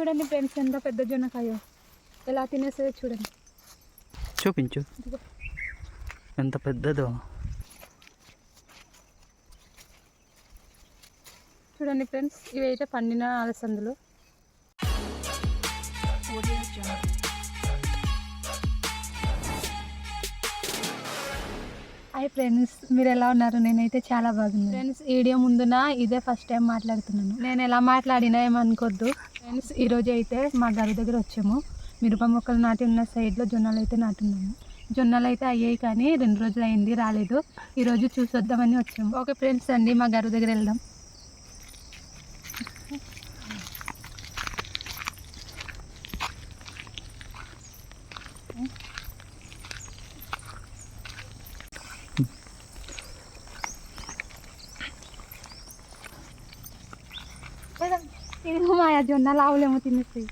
చూడండి ఫ్రెండ్స్ ఎంత పెద్ద జొన్నకాయ. ఎలా తినేస్తుందో చూడండి. చూపించు. ఎంత పెద్దదో. చూడండి ఫ్రెండ్స్ ఇవి అయితే పండిన అలసందులు హాయ్ ఫ్రెండ్స్ మీరు ఎలా ఉన్నారు? నేనైతే చాలా బాగున్నాను. ఫ్రెండ్స్ వీడియో ముందున ఇదే ఫస్ట్ టైం మాట్లాడుతున్నాను. నేను ఎలా మాట్లాడినా ఏమనుకోద్దు. ఫ్రెండ్స్ ఈరోజు అయితే మా గది దగ్గర వచ్చాము. మిరప మొక్కలు నాటి ఉన్న సైడ్లో జొన్నలు అయితే నాటున్నాము. జొన్నలు అయితే అయ్యాయి కానీ రెండు రోజులు అయింది రాలేదు. ఈరోజు చూసొద్దామని వచ్చాము. ఓకే ఫ్రెండ్స్ అండి మా గారి దగ్గర వెళ్దాం. ఇది మా జొన్నలు ఆవులేమో తినేస్తాయి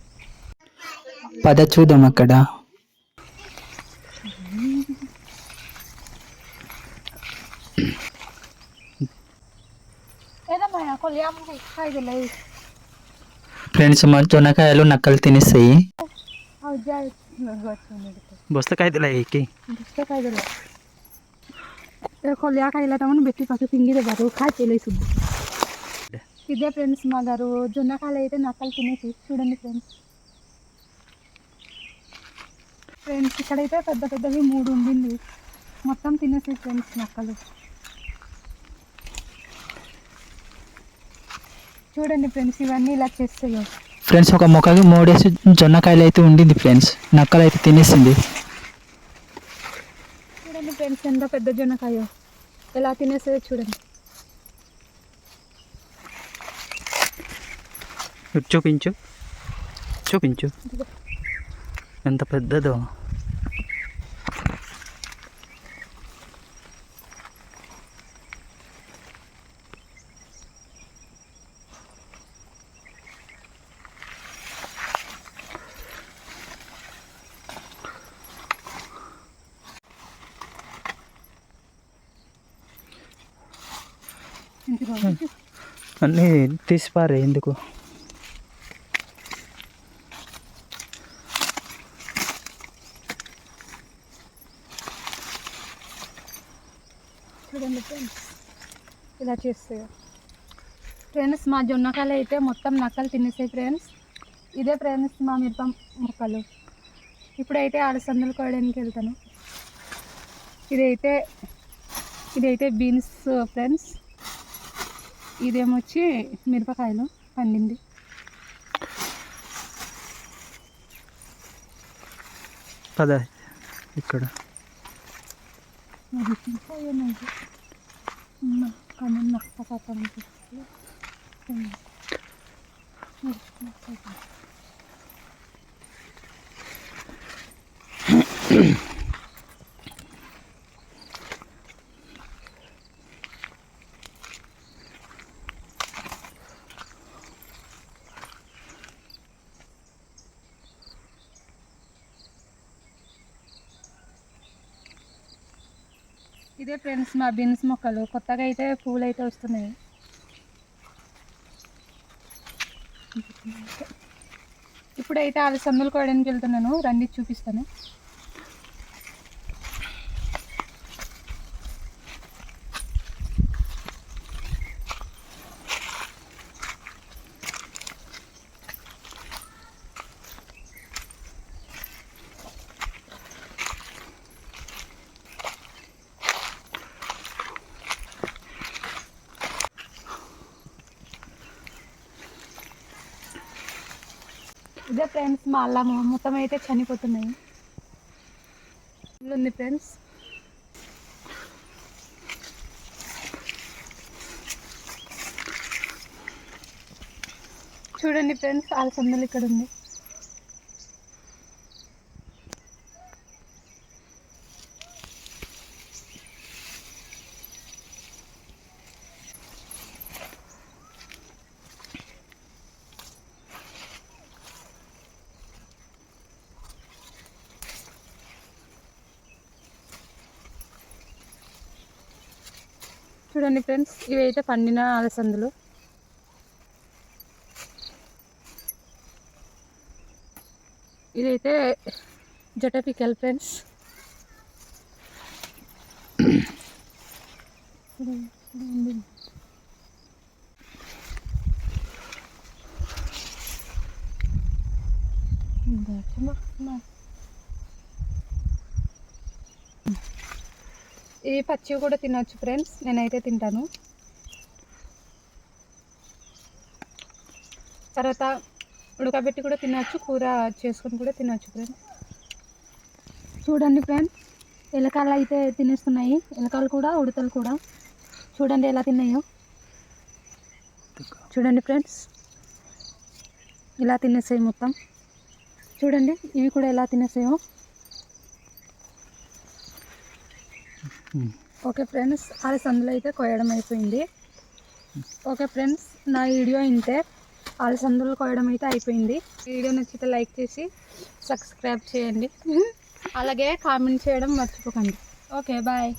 పద చూద్దాం అక్కడ ఏదమ్మా కొలియాము కాయలు ఫ్రెండ్స్ మా జొన్నకాయలు నక్కలు తినేస్తాయి వచ్చింది బొస్తకాయలు ఎక్కి ಕಾಯ್ದಲ್ಲ ಕೊಲ್ಲಿ ಕಾಯಿಲ್ಲ ತಗೊಂಡು ಬೆಟ್ಟಿ ಪಕ್ಕ ತಿಂಗಿದೆ ಬಾರು ಕಾಯಿ తెలియదు ఇదే ఫ్రెండ్స్ మా గారు జొన్నకాయలు అయితే నక్కలు తినేసి చూడండి ఫ్రెండ్స్. ఫ్రెండ్స్ ఇక్కడైతే పెద్ద పెద్దవి మూడు ఉండింది. మొత్తం తినేసి ఫ్రెండ్స్ నక్కలు చూడండి ఫ్రెండ్స్ ఇవన్నీ ఇలా చేస్తాయో. ఫ్రెండ్స్ ఒక మొక్కకి మూడేసి జొన్నకాయలు అయితే ఉండింది ఫ్రెండ్స్. నక్కలు అయితే తినేసింది. చూడండి ఫ్రెండ్స్ ఎంత పెద్ద జొన్నకాయ. ఎలా తినేస్తుందో చూడండి. చూపించు. చూపించు. ఎంత పెద్దదో. అన్నీ తీసిపారే ఎందుకు? చూడండి ఫ్రెండ్స్. ఇలా చేస్తాయి ఫ్రెండ్స్ మా జొన్నకాయలు అయితే మొత్తం నక్కలు తినేసాయి ఫ్రెండ్స్. ఇదే ఫ్రెండ్స్ మా మిరప మొక్కలు. ఇప్పుడైతే అలసందలు కోయడానికి వెళ్తాను. ఇదైతే ఇదైతే బీన్స్ ఫ్రెండ్స్. ఇదేమొచ్చి మిరపకాయలు పండింది. పద ఇక్కడ. Nahitin kayo na dyan. Na, kaman nakapakatang dyan. Nahitin kayo. ఇదే ఫ్రెండ్స్ మా బీన్స్ మొక్కలు. కొత్తగా అయితే పూలు అయితే వస్తున్నాయి. ఇప్పుడైతే అవి సందులు కోయడానికి వెళ్తున్నాను. రండి చూపిస్తాను. ఇదే ఫ్రెండ్స్ మా అల్లము మొత్తం అయితే చనిపోతున్నాయి. ఉంది ఫ్రెండ్స్ చూడండి ఫ్రెండ్స్ అలసందలు ఇక్కడ ఉంది చూడండి ఫ్రెండ్స్ ఇవి అయితే పండిన అలసందులు. ఇదైతే జటపికల్ ఫ్రెండ్స్. ఇవి పచ్చివి కూడా తినొచ్చు ఫ్రెండ్స్. నేనైతే తింటాను. తర్వాత ఉడకబెట్టి కూడా తినొచ్చు కూర చేసుకొని కూడా తినొచ్చు ఫ్రెండ్స్. చూడండి ఫ్రెండ్స్ ఎలకాలు అయితే తినేస్తున్నాయి. ఎలకలు కూడా ఉడతలు కూడా. చూడండి ఎలా తిన్నాయో. చూడండి ఫ్రెండ్స్ ఇలా తినేసాయి మొత్తం. చూడండి ఇవి కూడా ఎలా తినేసాయో. ఓకే ఫ్రెండ్స్ ఆ సందులో అయితే కోయడం అయిపోయింది. ఓకే ఫ్రెండ్స్ నా వీడియో ఇంతే. వాళ్ళ సందులు కోయడం అయితే అయిపోయింది. వీడియో నచ్చితే లైక్ చేసి సబ్స్క్రైబ్ చేయండి. అలాగే కామెంట్ చేయడం మర్చిపోకండి. Okay bye.